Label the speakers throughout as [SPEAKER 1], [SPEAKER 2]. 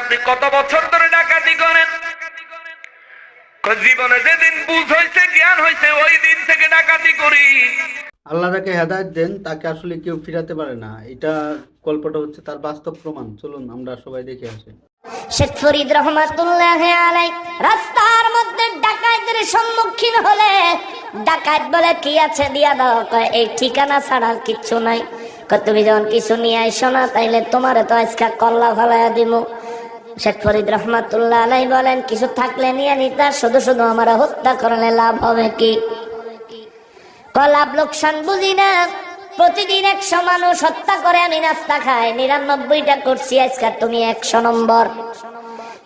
[SPEAKER 1] আপনি কত বছর ধরে ডাকাতি করেন? জীবনে যেদিন বুঝ হয়েছে জ্ঞান হয়েছে ওই দিন থেকে ডাকাতি করি।
[SPEAKER 2] আল্লাহ যাকে হেদায়ত দেন তাকে আসলে কেউ ফিরাতে পারে না। এটা গল্পটা হচ্ছে তার বাস্তব প্রমাণ। চলুন আমরা সবাই দেখে আসি।
[SPEAKER 3] শেখ ফরিদ রহমাতুল্লাহ আলাই রাস্তার মধ্যে ডাকাতদের সম্মুখীন হলে ডাকাত বলে কি আছে দিয়া দাও। কয় এই ঠিকানা ছাড়া কিচ্ছু নাই। কয় তুমি যখন কিছু নিয়ে আইসো না তাইলে তোমারে তো আজকে কল্লা ফালাইয়া দিমু। শেখ ফরিদ রহমাতুল্লাহ আলাই বলেন, কিছু থাকলে নিয়ে নিতা শুধু শুধু আমার হত্যা করলে লাভ হবে কি? কলাপ লোকসান বুঝি না। প্রতিদিন একশো মানুষ হত্যা করে, আমি নাস্তা খাই। নিরানব্বইটা করছি আজকাল তুমি একশো নম্বর।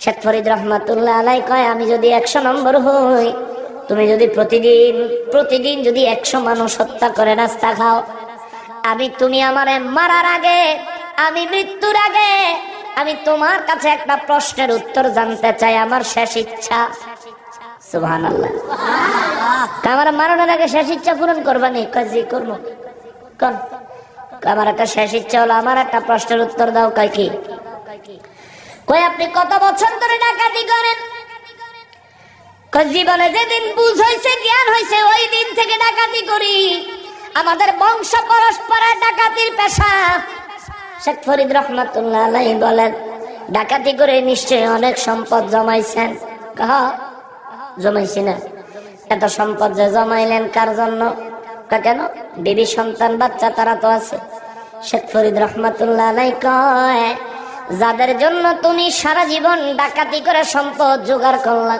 [SPEAKER 3] শেখ ফরিদ রহমাতুল্লাহ আলাই কয়, আমি যদি একশো নম্বর হই, তুমি যদি প্রতিদিন প্রতিদিন যদি একশো মানুষ হত্যা করে নাস্তা খাও, আমি তুমি আমারে মারার আগে, আমি মৃত্যুর আগে আমি তোমার কাছে একটা প্রশ্নের উত্তর জানতে চাই আমার শেষ ইচ্ছা। সুবহান আল্লাহ আমার মারানোর আগে শেষ ইচ্ছা পূরণ করবা নি? কাজী করব। কর আমার একটা শেষ ইচ্ছা হলো আমার একটা প্রশ্নের উত্তর দাও কয় কি? কই আপনি কত বছর ধরে ডাকাতি করেন? জীবনে যেদিন বুঝ হয়েছে জ্ঞান হয়েছে ওই দিন থেকে ডাকাতি করি। আমাদের বংশ পরস্পরের ডাকাতির পেশা। শেখ ফরিদ রহমাতুল্লাহ বলেন, ডাকাতি করে নিশ্চয়ই অনেক সম্পদ জমাইছেন। কহ? জমাইছি না। এত সম্পদ যে জমাইলেন কার জন্য? কেন? বিবি সন্তান, বাচ্চা তারা তো আছে। শেখ ফরিদ রহমাতুল্লাহ কয়, যাদের জন্য তুমি সারা জীবন ডাকাতি করে সম্পদ জোগাড় করলা,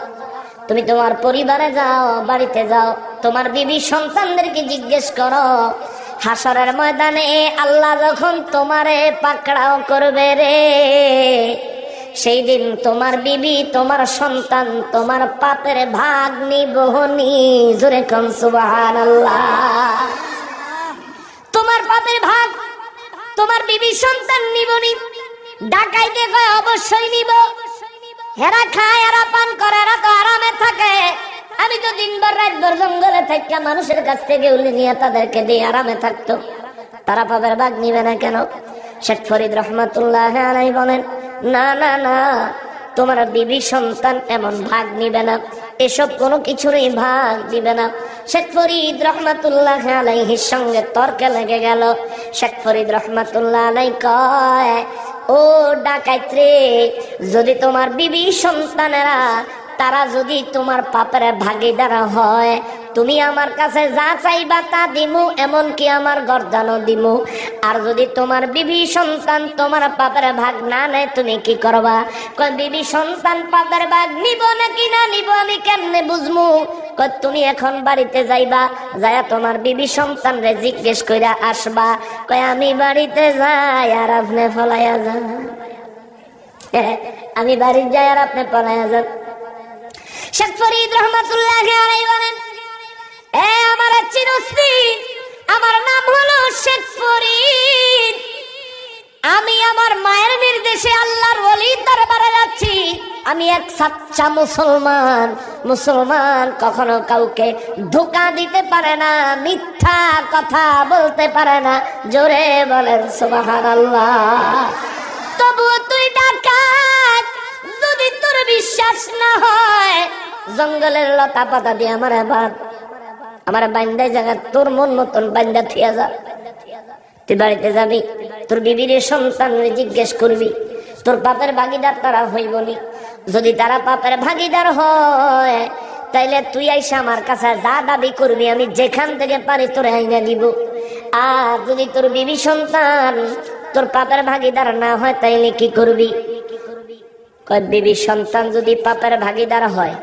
[SPEAKER 3] তুমি তোমার পরিবারে যাও, বাড়িতে যাও, তোমার বিবি সন্তানদেরকে জিজ্ঞেস করো হাসরের ময়দানে আল্লাহ যখন তোমারে পাকড়াও করবে রে, সেই দিন তোমার বিবি, তোমার সন্তান, তোমার পাপের ভাগ নিবহনি জোরে কম সুবাহান তোমার পাপের ভাগ, তোমার বিবি সন্তান নিবনি ডাকাইতে কয় অবশ্যই নিব। হেরা খায় এরা পান করে এরা তো আরামে থাকে। আমি তো দিনভর রাতভর জঙ্গলে থেকে মানুষের কাছ থেকে উলি নিয়ে তাদেরকে দিয়ে আরামে থাকতো। তারা পাবের ভাগ নিবে না কেন? শেখ ফরিদ রহমাতুল্লাহ আলাই বলেন, না না না, তোমার বিবি সন্তান এমন ভাগ নিবে না। এসব কোনো কিছুরই ভাগ দিবে না। শেখ ফরিদ রহমাতুল্লাহ আলাইহির সঙ্গে তর্কে লেগে গেল। শেখ ফরিদ রহমাতুল্লাহ আলাই কয়, ও ডাকাইত রে যদি তোমার বিবি সন্তানেরা তারা যদি তোমার পাপের ভাগিদার হয়, তুমি আমার কাছে যা চাইবা তা দিমু, এমনকি আমার গর্দানও দিমু। আর যদি তোমার বিবি সন্তান তোমার পাপের ভাগ না নেয়, তুমি কি করবা? কয়, বিবি সন্তান পাপের ভাগ নিব নাকি না নিব, আমি কেমনে বুঝমু? কয়, তুমি এখন বাড়িতে যাইবা, যায়া তোমার বিবি সন্তান রে জিজ্ঞেস কইরা আসবা। কয়, আমি বাড়িতে যাই আর আপনি ফলাইয়া যান। আমি বাড়ি যাই আর আপনি পলাইয়া যান। শেখ ফরিদ রহমাতুল্লাহ আলাই বলেন, এ আমার চিরস্তি আমার নাম হলো শেখ ফরিদ। আমি আমার মায়ের নির্দেশে আল্লাহর ওলি দরবারে যাচ্ছি। আমি এক সাচ্চা মুসলমান মুসলমান কখনো কাউকে ধোকা দিতে পারে না, মিথ্যা কথা বলতে পারে না। জোরে বলেন, সুবহানাল্লাহ। তবুও তুই ডাকাত, যদি তোর বিশ্বাস না হয় জঙ্গলের লতা পাতা দিয়ে আমার বাদ আমার বান্দায় জায়গা তোর মন মতন বান্দা থিয়া যা। তুই বাড়িতে যাবি, তোর বিবির সন্তান জিজ্ঞেস করবি, তোর পাপের ভাগিদার তারা হইবনি যদি তারা পাপের ভাগিদার হয়, তাইলে তুই আইসা আমার কাছে যা দাবি করবি, আমি যেখান থেকে পারি তোর আইনা দিব। আর যদি তোর বিবি সন্তান তোর পাপের ভাগিদার না হয়, তাইলে কি করবি? কয় বিবি সন্তান যদি পাপের ভাগিদার হয়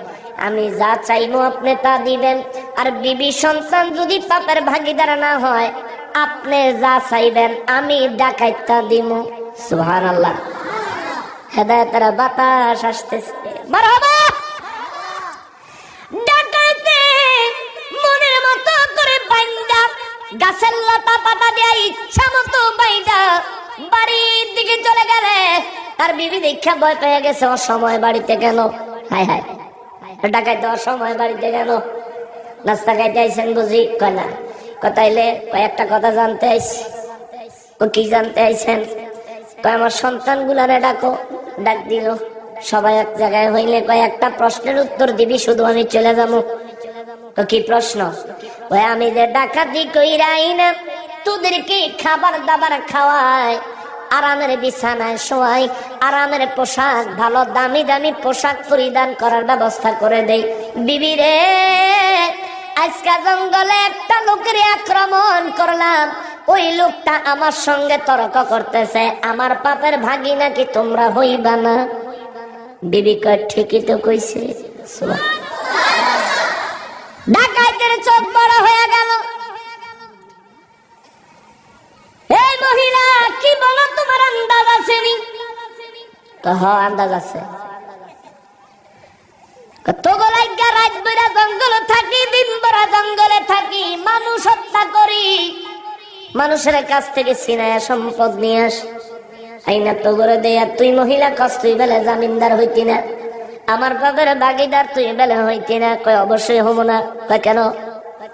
[SPEAKER 3] আমি যা চাইব আপনি তা দিবেন। আর বিবি সন্তান যদি পাপের ভাগিদার না হয়, আপনি যা চাইবেন আমি ডাকাইতা দিব সুহান আল্লাহ হেদায়তের বাতাস আসতেছে। ডাকাইতে মনের মতো করে বাইন্দা, গাছের লতা পাতা দেয়া ইচ্ছা মতো বাইন্দা, বাড়ির দিকে চলে গেলে তার বিবি দীক্ষা ভয় পেয়ে গেছে, অসময় বাড়িতে কেন? হায় হায়। ডাকাইতে অসময় বাড়িতে কেন নাস্তা খাইতে আইসেন বুঝি, কয় না। কথাইলে কয়েকটা কথা জানতে আইসি। ও কি জানতে আইসেন? কয়, আমার সন্তান গুলারে ডাকো, ডাক দিল সবাই এক জায়গায় হইলে কয়, একটা প্রশ্নের উত্তর দিবি, শুধু আমি চলে যাব। কি প্রশ্ন? ওই আমি যে ডাকাতি কইরাই না তোদেরকে খাবার দাবার খাওয়াই? আরামের বিছানায় শোয়াই, আরামের পোশাক, ভালো দামি দামি পোশাক পরিধান করার ব্যবস্থা করে দেই। বিবি রে, আজকা জঙ্গলে একটা লোকের আক্রমণ করলাম। ওই লোকটা আমার সঙ্গে তর্ক করতেছে, আমার পাপের ভাগি নাকি তোমরা হইবা না? বিবি কয়, ঠিকই তো কইছে। ডাকাইতের চোখ বড় হয়ে গেল এই মহিলা কি তোমার আন্দাজ আছে নি আন্দাজ আছে। জঙ্গলে থাকি, দিন জঙ্গলে থাকি, মানুষ হত্যা করি। মানুষের কাছ থেকে সিনায়া সম্পদ নিয়ে আস। আইনা তো করে দেয়া, তুই মহিলা কস, তুই বেলে জামিনদার হইতি না। আমার বাবার বাগিদার তুই বেলে হইতি না। কয়, অবশ্যই হব না। কয়, কেন?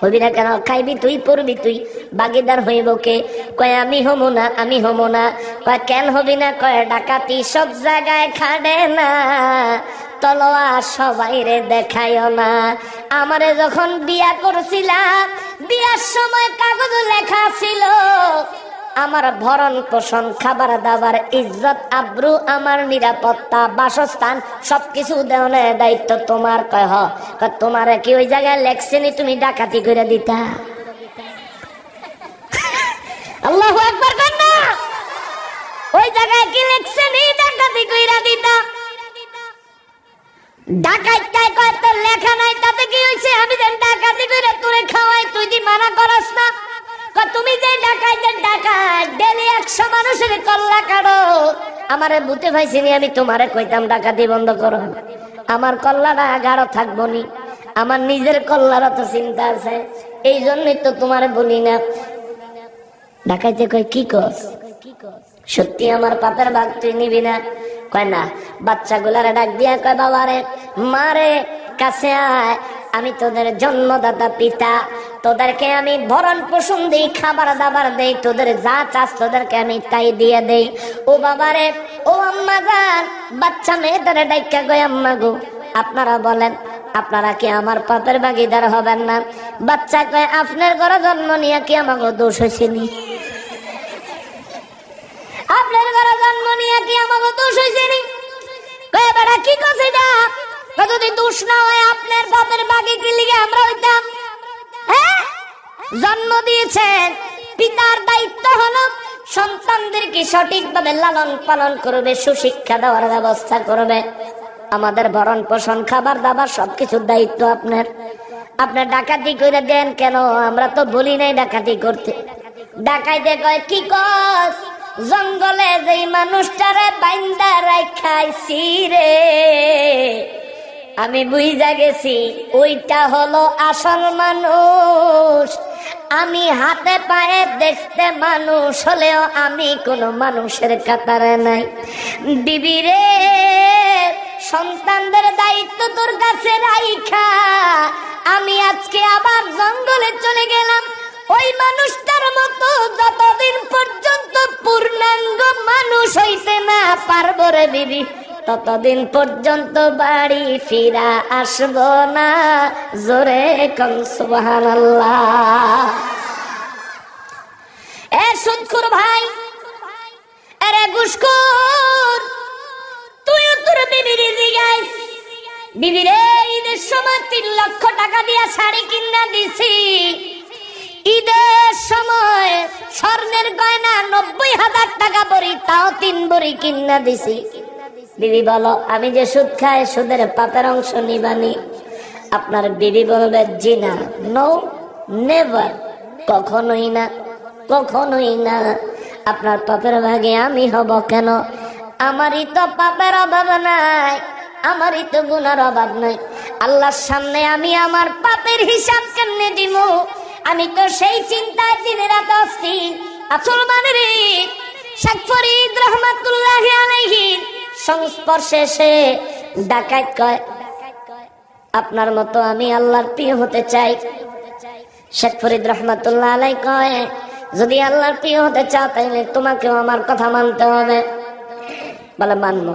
[SPEAKER 3] হবি কেন? খাইবি তুই, পড়বি তুই। বাগিদার হইব কে? কয়, আমি হমো না, আমি হমো না। কয়, কেন হবি না? কয়, ডাকাতি সব জায়গায় খাড়ে না। তলোয়া সবাই রে দেখাইও না। আমারে যখন বিয়া করছিলাম, বিয়ার সময় কাগজ লেখা ছিল। আমার ভরণ পোষণ, খাবার দাবার, ইজ্জত, আব্রু, আমার নিরাপত্তা, বাসস্থান, সবকিছু দেওয়ার দায়িত্ব তোমার, কয় হ। তোমারে কি ওই জায়গায় লেখছেনি তুমি ডাকাতি করে দিতা? আল্লাহ একবার কর না ওই জায়গায় কি লেখছেনি ডাকাতি কইরা দিতা? ডাকাইতাই কয়, তোর লেখা নাই, তাতে কি হইছে? আমি যে ডাকাতি করে তোরে খাওয়াই, তুই দি মানা করস না? তুমি যে ডাকাইতের ডাকাত, ডেলি একশো মানুষের কল্লা কাটো। আমারে বুতে পাইছিনি আমি তোমারে কইতাম, ডাকাতি বন্ধ করো। আমার কল্লাটা গাঢ় থাকব নি। আমার নিজের কল্লারও তো চিন্তা আছে। এই জন্যই তো তোমারে বলি না। ডাকাইতে কয়, কি কস? সত্যি আমার পাপের ভাগ তুই নিবি না। কয়, না। বাচ্চাগুলারে ডাক দিয়া কয়, বাবারে, মারে, কাছে আয়। আমি তোদের জন্মদাতা পিতা। তোদেরকে আমি ভরণ পোষণ দিই, খাবার দাবার দেই, তোদের যা চাস তোদেরকে আমি তাই দিয়ে দেই। ও বাবারে, ও আম্মা যান, বাচ্চা মেয়েদের ডাইকা গয় আম্মা গো। আপনারা বলেন, আপনারা কি আমার পাপের ভাগিদার হবেন না? বাচ্চা কয়, আপনার ঘরে জন্ম নিয়ে কি আমাকে দোষ হয়েছিনি আপনার ঘরে জন্ম নিয়ে কি আমাকে দোষ হয়েছে নি? কয়ে, বেড়া, কি কয় যদি দোষ না হয় আপনার বাপের বাগে কি আমরা হইতাম? হ্যাঁ? জন্ম দিয়েছেন। পিতার দায়িত্ব হলো সন্তানদেরকে সঠিকভাবে লালন পালন করবে, সুশিক্ষা দেওয়ার ব্যবস্থা করবে। আমাদের ভরণ পোষণ, খাবার দাবার সবকিছুর দায়িত্ব আপনার। আপনার ডাকাতি করে দেন কেন? আমরা তো বলি নাই ডাকাতি করতে। ডাকাইতে কয়, কি কস? জঙ্গলে যেই মানুষটারে বাইন্দা রাখাইছি রে। আমি বুঝা গেছি, ওইটা হলো আসল মানুষ। আমি হাতে পায়ে দেখতে মানুষ, হলেও আমি কোনো মানুষের কাতারে নাই। বিবি রে, সন্তানদের দায়িত্ব তোর কাছে রাইখা। আমি আজকে আবার জঙ্গলে চলে গেলাম। ওই মানুষটার মতো যতদিন পর্যন্ত পূর্ণাঙ্গ মানুষ হইতে না পারব রে বিবি। ততদিন পর্যন্ত বাড়ি ফিরা আসব না। জোরে কম সুবহান এ সুদখুর ভাই, আরে গুসখুর তুই তোর বিবির বিবির ঈদের সময় তিন লক্ষ টাকা দিয়া শাড়ি কিনা দিছি। ঈদের সময় স্বর্ণের গয়না নব্বই হাজার টাকা বড়ি তাও তিন বড়ি কিনা দিছি। বিবি বলো, আমি যে সুদ খাই, সুদের পাপের অংশ নিবানি আপনার বিবি বলবে জি না নো নেভার কখনোই না কখনোই না। আপনার পাপের ভাগে আমি হব কেন? আমারই তো পাপের অভাব নাই, আমারই তো গুনার অভাব নাই। আল্লাহর সামনে আমি আমার পাপের হিসাব কেমনে দিব? আমি তো সেই চিন্তায় দিনে রাত অস্থির। আসল মানে রে শেখ ফরিদ রহমাতুল্লাহ আলাইহির সংস্পর্শে এসে ডাকাত কয়, আপনার মতো আমি আল্লাহর প্রিয় হতে চাই। শেখ ফরিদ রহমাতুল্লাহ আলাই কয়, যদি আল্লাহর প্রিয় হতে চাও, তাইলে তোমাকেও আমার কথা মানতে হবে। বলে, মানব।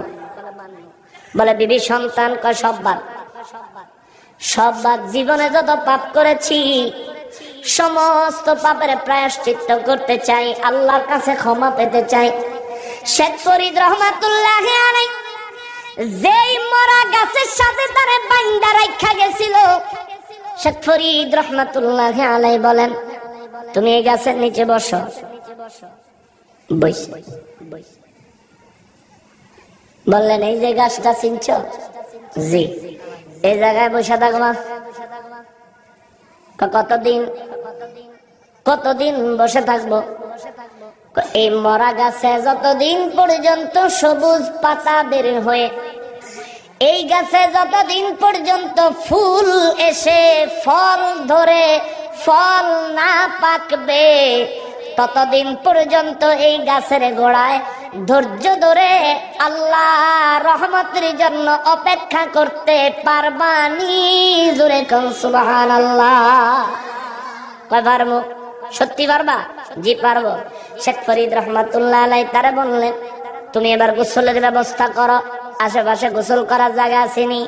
[SPEAKER 3] বলে, বিবি, সন্তান কয়, সব বাদ। সব বাদ, জীবনে যত পাপ করেছি, সমস্ত পাপের প্রায়শ্চিত্ত করতে চাই, আল্লাহর কাছে ক্ষমা পেতে চাই। শেখ ফরিদ রহমাতুল্লাহ যেই মরা গাছের সাথে তারে বাইন্দা রাখা গেছিল, শেখ ফরিদ রহমাতুল্লাহ আলাই বলেন, তুমি এই গাছের নিচে বসো। বইস বললেন, এই যে গাছটা চিনছ? জি। এই জায়গায় বসে থাকবা কতদিন কতদিন বসে থাকব? এই মরা গাছে যতদিন পর্যন্ত সবুজ পাতা বের হয়ে, এই গাছে যতদিন পর্যন্ত ফুল এসে ফল ধরে, ফল না পাকবে, ততদিন পর্যন্ত এই গাছের গোড়ায় ধৈর্য ধরে আল্লাহ রহমতের জন্য অপেক্ষা করতে পারবানি জোরে কন সুবাহান আল্লাহ কয় পারব সত্যি পারবা? জি, পারব। শেখ ফরিদ রহমাতুল্লাহ আলাই তারা বললেন, তুমি এবার গোসলের ব্যবস্থা করো। আশেপাশে গোসল করার জায়গা চিনি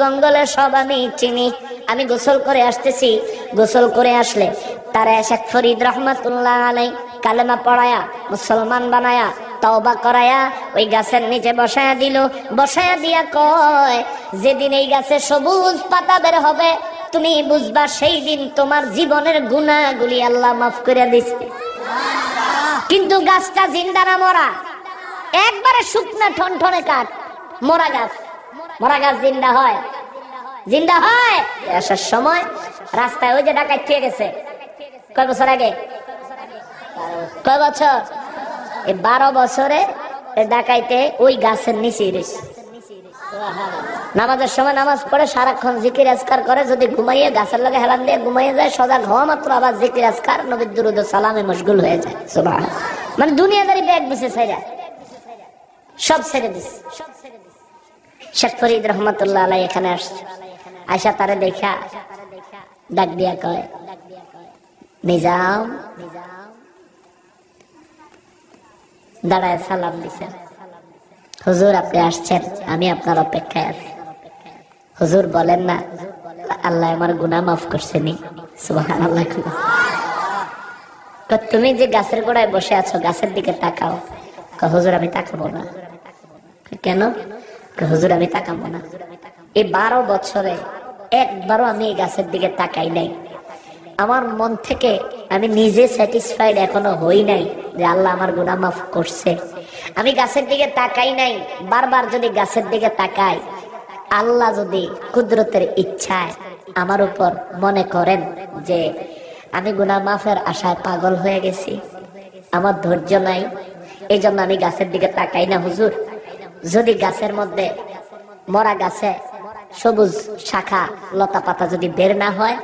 [SPEAKER 3] জঙ্গলে সব আমি চিনি। আমি গোসল করে আসতেছি। গোসল করে আসলে তারা শেখ ফরিদ রহমাতুল্লাহ আলাই কালেমা পড়ায়া, মুসলমান বানায়া, তওবা করায়া, ওই গাছের নিচে বসায়া দিল। বসায়া দিয়া কয়, যেদিন এই গাছে সবুজ পাতা বের হবে তুমি বুঝবা সেই দিন তোমার জীবনের গুণাগুলি আল্লাহ মাফ করে দিছে। কিন্তু গাছটা জিন্দা না মরা? একবারে শুকনা ঠনঠনে কাঠ। মরা গাছ। মরা গাছ জিন্দা হয়। জিন্দা হয়? আসার সময় রাস্তায় ওই যে ডাকাত খেয়ে গেছে। কয় বছর আগে? কয় বছর? এই বারো বছরে ডাকাইতে ওই গাছের নিচে রয়েছে। নামাজের সময় নামাজ পড়ে সারাক্ষণ জিকির আজকার করে, যদি ঘুমাইয়ে গাছের লগে হেলান দিয়ে ঘুমাইয়ে যায় সদা ঘুমা মাত্র আবার জিকির আজকার, নবীর দুরুদ সালামে মশগুল হয়ে যায়। সুবাহ মানে দুনিয়াদারি ব্যাগ দিছে ছেড়ে সব ছেড়ে দিছে। শেখ ফরিদ রহমতুল্লাহ আলাই এখানে আসছে। আয়সা তারে দেখা, ডাক দিয়া কয়, নিজাম, দাঁড়ায় সালাম দিছে। হুজুর আপনি আসছেন, আমি আপনার অপেক্ষায় আছি। হুজুর বলেন না, আল্লাহ আমার গুনাহ মাফ করছেনি তুমি যে গাছের গোড়ায় বসে আছো, গাছের দিকে তাকাও। হুজুর, আমি তাকাবো না। কেন? হুজুর, আমি তাকাবো না। এই বারো বছরে একবারও আমি এই গাছের দিকে তাকাই নাই। আমার মন থেকে আমি নিজে স্যাটিসফাইড এখনও হই নাই যে আল্লাহ আমার গুনাহ মাফ করছে। আমি গাছের দিকে তাকাই নাই, বারবার যদি গাছের দিকে তাকাই আল্লাহ যদি কুদরতের ইচ্ছায় আমার উপর মনে করেন যে আমি গুনা মাফের আশায় পাগল হয়ে গেছি, আমার ধৈর্য নাই এই জন্য আমি গাছের দিকে তাকাই না হুজুর। যদি গাছের মধ্যে মরা গাছে সবুজ শাখা লতা পাতা যদি বের না হয়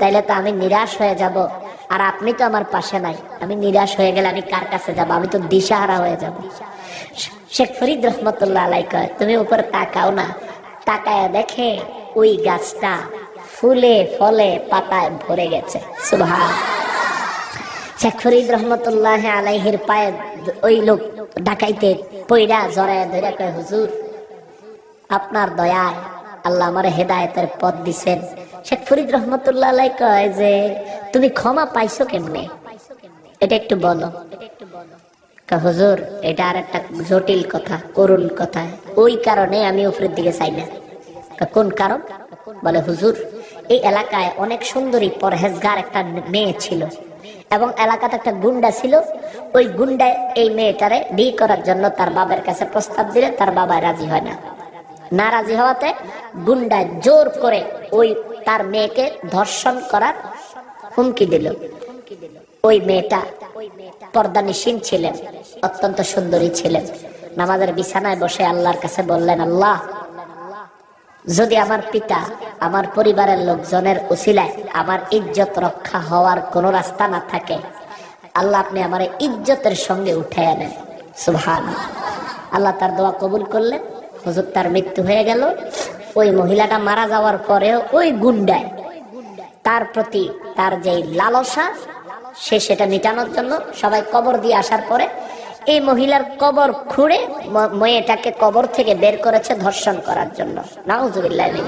[SPEAKER 3] তাইলে তো আমি নিরাশ হয়ে যাব। আর আপনি তো আমার পাশে নাই, আমি নিরাশ হয়ে গেলে আমি কার কাছে যাব? আমি তো দিশাহারা হয়ে যাব। শেখ ফরিদ রহমতুল্লাহ আলাই কয়, তুমি উপরে তাকাও না তাকায় দেখে ওই গাছটা ফুলে ফলে পাতায় ভরে গেছে। শেখ ফরিদ রহমতুল্লাহ আলাইহির পায়ে ওই লোক ডাকাইতে পইরা জড়ায় ধরে কয়, হুজুর, আপনার দয়ায় আল্লাহ আমার হেদায়েতের পথ দিছেন। শেখ ফরিদ রহমতুল্লাহ আলাই কয় যে, তুমি ক্ষমা পাইছো কেমনে? এটা একটু বলো। হুজুর, এটা আর একটা জটিল কথা, করুণ কথা। ওই কারণে আমি উপরের দিকে চাই না। কোন কারণ? বলে, হুজুর, এই এলাকায় অনেক সুন্দরী পরহেজগার একটা মেয়ে ছিল এবং এলাকাতে একটা গুন্ডা ছিল। ওই গুন্ডায় এই মেয়েটারে বিয়ে করার জন্য তার বাবার কাছে প্রস্তাব দিলে তার বাবা রাজি হয় না। না রাজি হওয়াতে গুন্ডায় জোর করে ওই তার মেয়েকে ধর্ষণ করার হুমকি দিল। ওই মেয়েটা পর্দা নিশীন ছিলেন। অত্যন্ত সুন্দরী ছিলেন। নামাজের বিছানায় বসে আল্লাহর কাছে বললেন, আল্লাহ, যদি আমার পিতা আমার পরিবারের লোকজনের উসিলায় আমার ইজ্জত রক্ষা হওয়ার কোনো রাস্তা না থাকে, আল্লাহ আপনি আমার ইজ্জতের সঙ্গে উঠে আনেন। সুভান আল্লাহ তার দোয়া কবুল করলেন। হুজুর তার মৃত্যু হয়ে গেল। ওই মহিলাটা মারা যাওয়ার পরেও ওই গুন্ডায় তার প্রতি তার যে লালসা, সে সেটা মিটানোর জন্য সবাই কবর দিয়ে আসার পরে এই মহিলার কবর খুঁড়ে মেয়েটাকে কবর থেকে বের করেছে ধর্ষণ করার জন্য। মিন যালিক।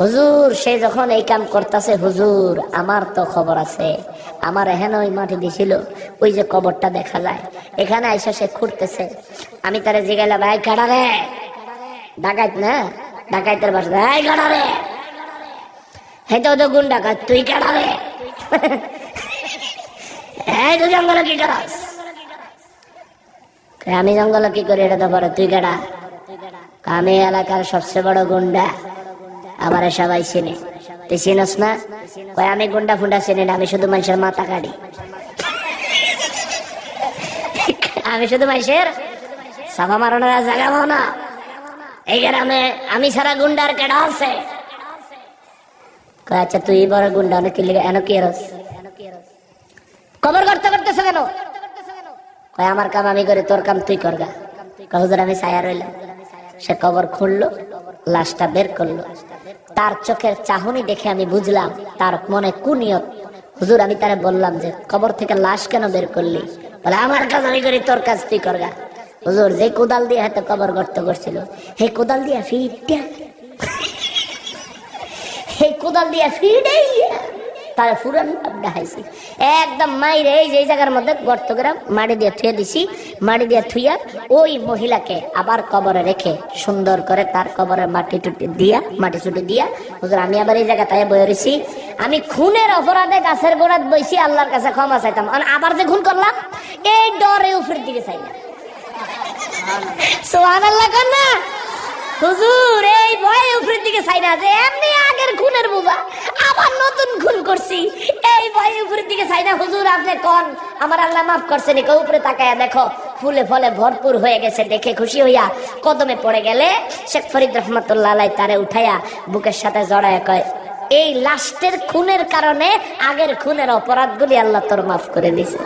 [SPEAKER 3] হুজুর, সে যখন এই কাম করতেছে, হুজুর, আমার তো খবর আছে। আমার এহেন ওই মাটি দিছিল, ওই যে কবরটা দেখা যায়। এখানে আইসা সে খুঁড়তেছে। আমি তারে জিগাইলাম ভাই কাটা রে! ডাকাইত, না? ডাকাইতের বাসা, এই কাটা রে! হে তো গুণ ডাকাত তুই কাটা রে? এই তো জঙ্গলে কি করাস? আমি জঙ্গলে কি করি এটা তো বড় তুই কাটা আমি এলাকার সবচেয়ে বড় গুন্ডা, আমার সবাই চিনে। তুই চিনস না? কই আমি গুন্ডা ফুন্ডা চিনি না, আমি শুধু মানুষের মাথা কাটি। আমি শুধু মানুষের সাফা মারানোর জায়গা পাও না। এই গ্রামে আমি সারা গুন্ডার কেডা আছে? আচ্ছা তুই বড় গুন্ডা, অনেক এন কি রস কবর করতে করতেছে কেন? কয়, আমার কাম আমি করি, তোর কাম তুই করগা? হুজুর, আমি ছায়া রইলাম। সে কবর খুললো, লাশটা বের করল। তার চোখের চাহনি দেখে আমি বুঝলাম, তার মনে কুনিয়ত। হুজুর, আমি তারে বললাম যে, কবর থেকে লাশ কেন বের করলি? বলে, আমার কাজ আমি করি, তোর কাজ তুই করগা। হুজুর, যে কোদাল দিয়ে হয়তো কবর গর্ত করছিল হে কোদাল দিয়ে ফিটা এই কোদাল দিয়ে ফিডে তার ফুরান দেখাইছি একদম মাইরে এই যে জায়গার মধ্যে গর্ত করে মাটি দিয়ে থুয়ে দিছি মাটি দিয়ে থুইয়া ওই মহিলাকে আবার কবরে রেখে সুন্দর করে তার কবরে মাটি টুটি দিয়া, মাটি চুটি দিয়া, হুজুর, আমি আবার এই জায়গা বয়ে রয়েছি আমি খুনের অপরাধে গাছের গোড়াত বইছি, আল্লাহর কাছে ক্ষমা চাইতাম। আবার যে খুন করলাম, এই ডরে উপরের দিকে চাই না সোহান আল্লাহ না। হুজুর, এই ভয়ে উপরের দিকে চাই না যে এমনি আগের খুনের বোঝা। আবার নতুন খুন করছি। এই ভয়ে উপরের দিকে চাই না, হুজুর, আপনি কন? আমার আল্লাহ মাফ করছেন কেউ উপরে তাকায়া দেখো, ফুলে ফলে ভরপুর হয়ে গেছে দেখে খুশি হইয়া কদমে পড়ে গেলে শেখ ফরিদ রহমতুল্লাহ আলাই তারে উঠাইয়া বুকের সাথে জড়ায় কয়, এই লাস্টের খুনের কারণে আগের খুনের অপরাধগুলি আল্লাহ তোর মাফ করে দিছে